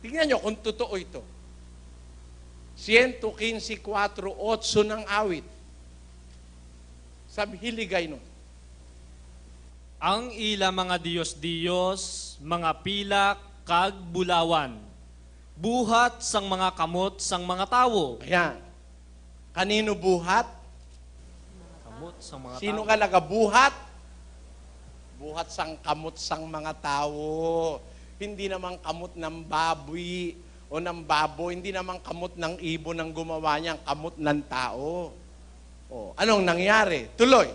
Tingnan nyo kung totoo ito. 115.4.8 ng awit. Sabi hiligay nun. Ang ila mga Diyos-Diyos, mga pilak, kag bulawan. Buhat sang mga kamot sang mga tawo. Ayan. Kanino buhat? Kamot sang mga Sino tawo. ka nagabuhat? Buhat sang kamot sang mga tao. Hindi naman kamot ng baboy o ng babo. Hindi naman kamot ng ibon ang gumawa niya. Kamot ng tao. O, anong nangyari? Tuloy.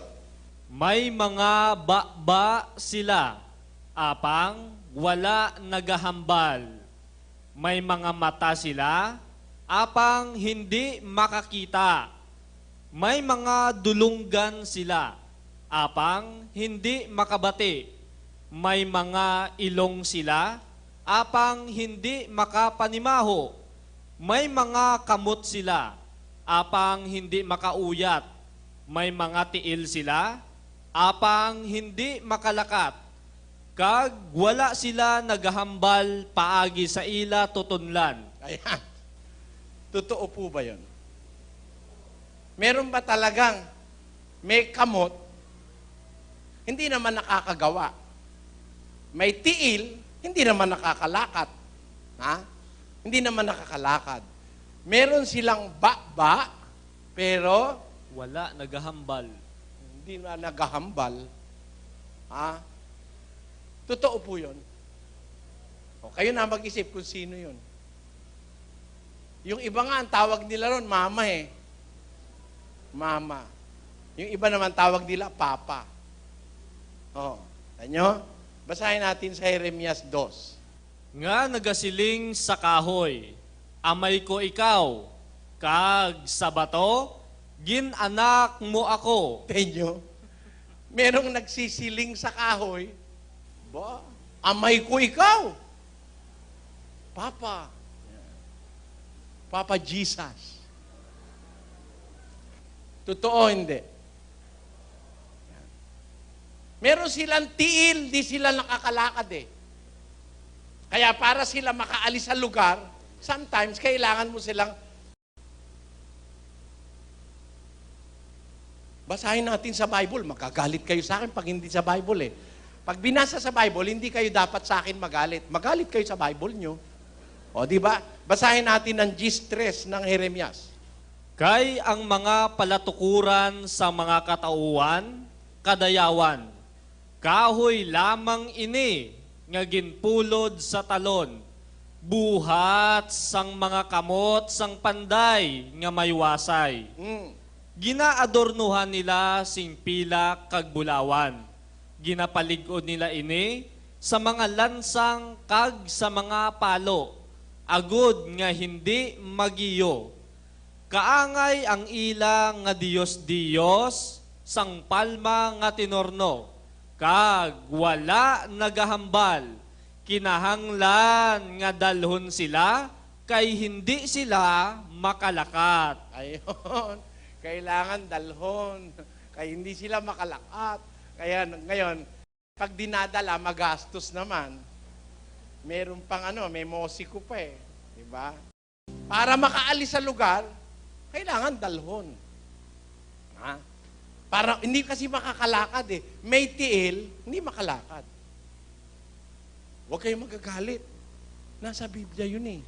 May mga ba-ba sila, apang wala nagahambal. May mga mata sila, apang hindi makakita. May mga dulunggan sila, apang hindi makabati. May mga ilong sila, apang hindi makapanimaho. May mga kamot sila, apang hindi makauyat. May mga tiil sila, apang hindi makalakat. Kag wala sila nagahambal paagi sa ila tutunlan. Ayan. Totoo po ba yun? Meron ba talagang may kamot, hindi naman nakakagawa. May tiil, hindi naman nakakalakad. Ha? Hindi naman nakakalakad. Meron silang ba-ba, pero Wala nagahambal. hindi na nagahambal. Ha? Totoo po yun. O, kayo na mag-isip kung sino yun. Yung iba nga, ang tawag nila ron, mama eh. Mama. Yung iba naman tawag nila, papa. O, tanyo? Basahin natin sa Jeremias 2. Nga nagasiling sa kahoy, amay ko ikaw, kag sa bato, ginanak mo ako. Tanyo? Merong nagsisiling sa kahoy, ba, amay ko ikaw. Papa. Papa Jesus. Totoo hindi. Meron silang tiil, di sila nakakalakad eh. Kaya para sila makaalis sa lugar, sometimes kailangan mo silang Basahin natin sa Bible. Magagalit kayo sa akin pag hindi sa Bible eh. Pag binasa sa Bible, hindi kayo dapat sa akin magalit. Magalit kayo sa Bible nyo. O, di ba? Basahin natin ang G-stress ng Jeremias. Kay ang mga palatukuran sa mga katauhan, kadayawan, kahoy lamang ini nga ginpulod sa talon, buhat sang mga kamot sang panday nga maywasay. Mm. Ginaadornuhan nila sing pila kag bulawan. Ginapaligod nila ini sa mga lansang kag sa mga palo. Agod nga hindi magiyo. Kaangay ang ila nga Dios-Dios sang palma nga tinorno. Kag wala nagahambal. Kinahanglan nga dalhon sila kay hindi sila makalakat. Ayun. Kailangan dalhon. Kaya hindi sila makalakat. Kaya ngayon, pag dinadala, magastos naman. Meron pang ano, may mosiko pa eh. Di ba? Para makaalis sa lugar, kailangan dalhon. Ha? Para, hindi kasi makakalakad eh. May tiil, hindi makalakad. Huwag kayong magagalit. Nasa Biblia yun eh.